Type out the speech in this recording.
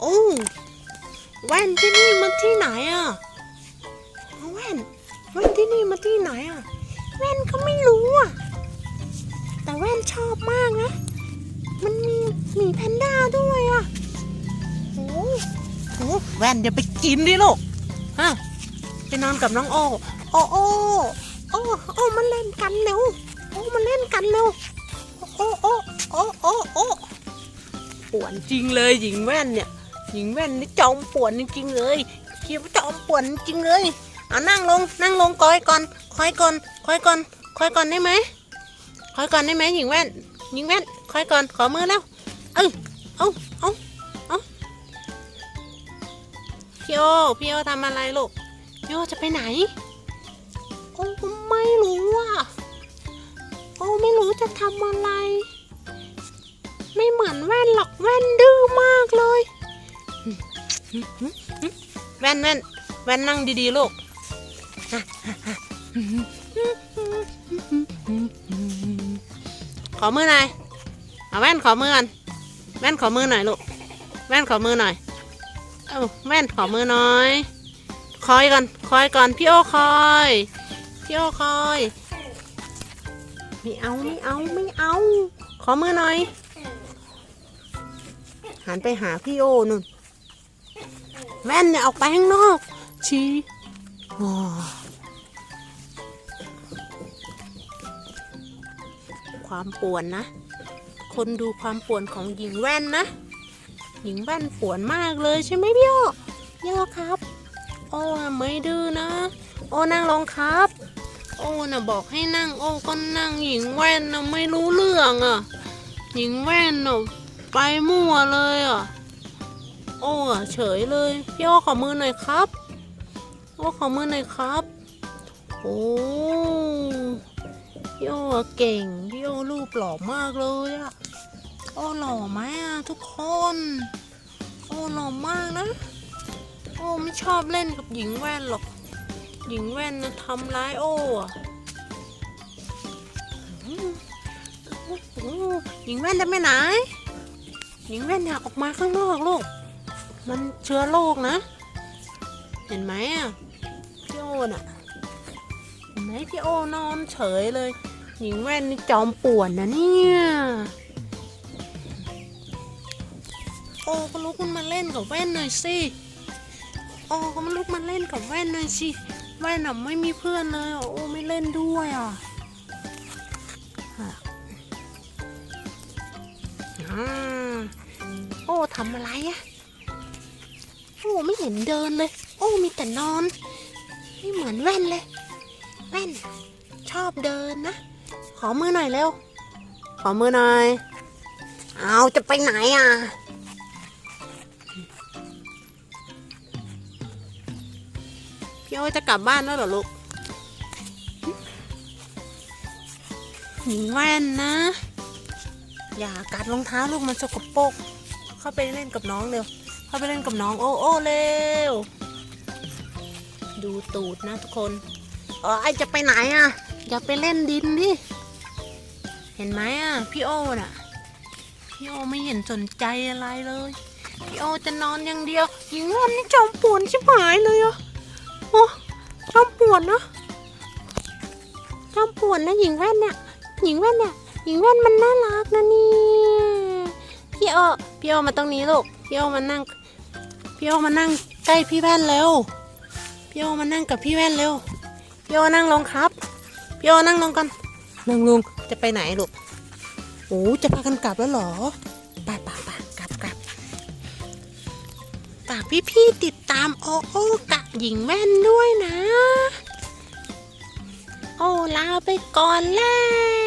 โอ้แว่นที่นี่มันที่ไหนอะแว่นแว่นที่นี่มันที่ไหนอะแว่นก็ไม่รู้อะแต่แว่นชอบมากนะ มันมีหมีแพนด้าด้วยอะโอ้โหแว่นเดี๋ยวไปกินดิลูกฮะไปนอนกับน้องโอโอโอโอโอมันเล่นกันเร็วโอมันเล่นกันเร็วโอโอโอโอโอปวนจริงเลยหญิงแว่นเนี่ย หญิงแว่นนี่จอมป่วนจริงๆเลยคิดว่าจอมป่วนจริงๆเลยเอานั่งลงนั่งลงคอยก่อนคอยก่อนคอยก่อนคอยก่อนได้ไหมคอยก่อนได้ไหมหญิงแว่นหญิงแว่นคอยก่อนขอมือแล้วเออเอาเอาเอาพี่โอพี่โอทำอะไรลูกพี่โอจะไปไหนโอ้ไม่รู้อะโอ้ไม่รู้จะทำอะไร ไม่เหมือนแว่นหรอกแว่นดื้อมากเลย แว่นแว่นแว่นนั่งดีๆลูกขอมือหน่อยเอาแว่นขอมือกันแว่นขอมือหน่อยลูกแว่นขอมือหน่อยเอาแว่นขอมือหน่อย คอยก่อนคอยก่อนพี่โอคอยพี่โอคอยไม่เอาไม่เอาไม่เอา ขอมือหน่อยหันไปหาพี่โอนุ่น แว่นเนี่ยออกไปข้างนอก ชี้ความป่วนนะ คนดูความป่วนของหญิงแว่นนะ หญิงแว่นป่วนมากเลยใช่ไหมพี่โอพี่โอครับโอ้ไม่ดื้อนะ โอ้นั่งลงครับ โอ้น่ะบอกให้นั่ง โอ้ก็นั่งหญิงแว่นน่ะไม่รู้เรื่องอะ หญิงแว่นน่ะไปมั่วเลยอะ โอ้เฉยเลย พี่โอขอมือหน่อยครับโอ้ขอมือหน่อยครับ โอ้พี่โออะเก่ง พี่โอรูปหล่อมากเลยอะโอ้หล่อไหมอะทุกคน โอ้หล่อมากนะ โอ้ไม่ชอบเล่นกับหญิงแว่นหรอก หญิงแว่นนะทำร้ายโอ้อะอืมโอ้หญิงแว่นจะไปไหนหญิงแว่นอยากออกมาข้างนอกลูก มันเชื้อโรคนะ เห็นไหมอะพี่โอน่ะเห็นไหมพี่โอนอนเฉยเลย หญิงแว่นนี่จอมป่วนนะเนี่ยโอ้ก็ลุกขึ้นมาเล่นกับแว่นหน่อยสิโอ้ก็มาลุกมาเล่นกับแว่นหน่อยสิแว่นน่ะไม่มีเพื่อนเลยอะโอ้ไม่เล่นด้วยอะอะอ่าโอ้ทำอะไรอะ โอ้ไม่เห็นเดินเลย โอ้มีแต่นอน ไม่เหมือนแว่นเลย แว่น ชอบเดินนะ ขอมือหน่อยเร็ว ขอมือหน่อย เอาจะไปไหนอะ พี่โอจะกลับบ้านแล้วเหรอลูกหนีแว่นนะ อย่ากัดรองเท้าลูกมันสกปรก เข้าไปเล่นกับน้องเร็ว เข้าไปเล่นกับน้องโอโอเร็ว ดูตูดนะทุกคนเออไอจะไปไหนอะ อย่าไปเล่นดินดิเห็นไหมอะ พี่โอน่ะ พี่โอไม่เห็นสนใจอะไรเลย พี่โอจะนอนอย่างเดียวหญิงวันนี่จอมปวนชิบหายเลยอะโอ้จอมปวนนะจอมปวนนะหญิงแว่นเนี่ยหญิงแว่นเนี่ยหญิงแว่นมันน่ารักนะเนี่ยพี่โอพี่โอมาตรงนี้ลูกพี่โอมานั่ง พี่โอมานั่งใกล้พี่แว่นเร็วพี่โอมานั่งกับพี่แว่นเร็วพี่โอนั่งลงครับพี่โอนั่งลงกันนั่งลงจะไปไหนลูกโอ้จะพากันกลับแล้วเหรอไป่ป่าป่ากลับกลับฝากพี่พี่ๆติดตามโอโอกับหญิงแว่นด้วยนะ โอลาไปก่อนแล้ว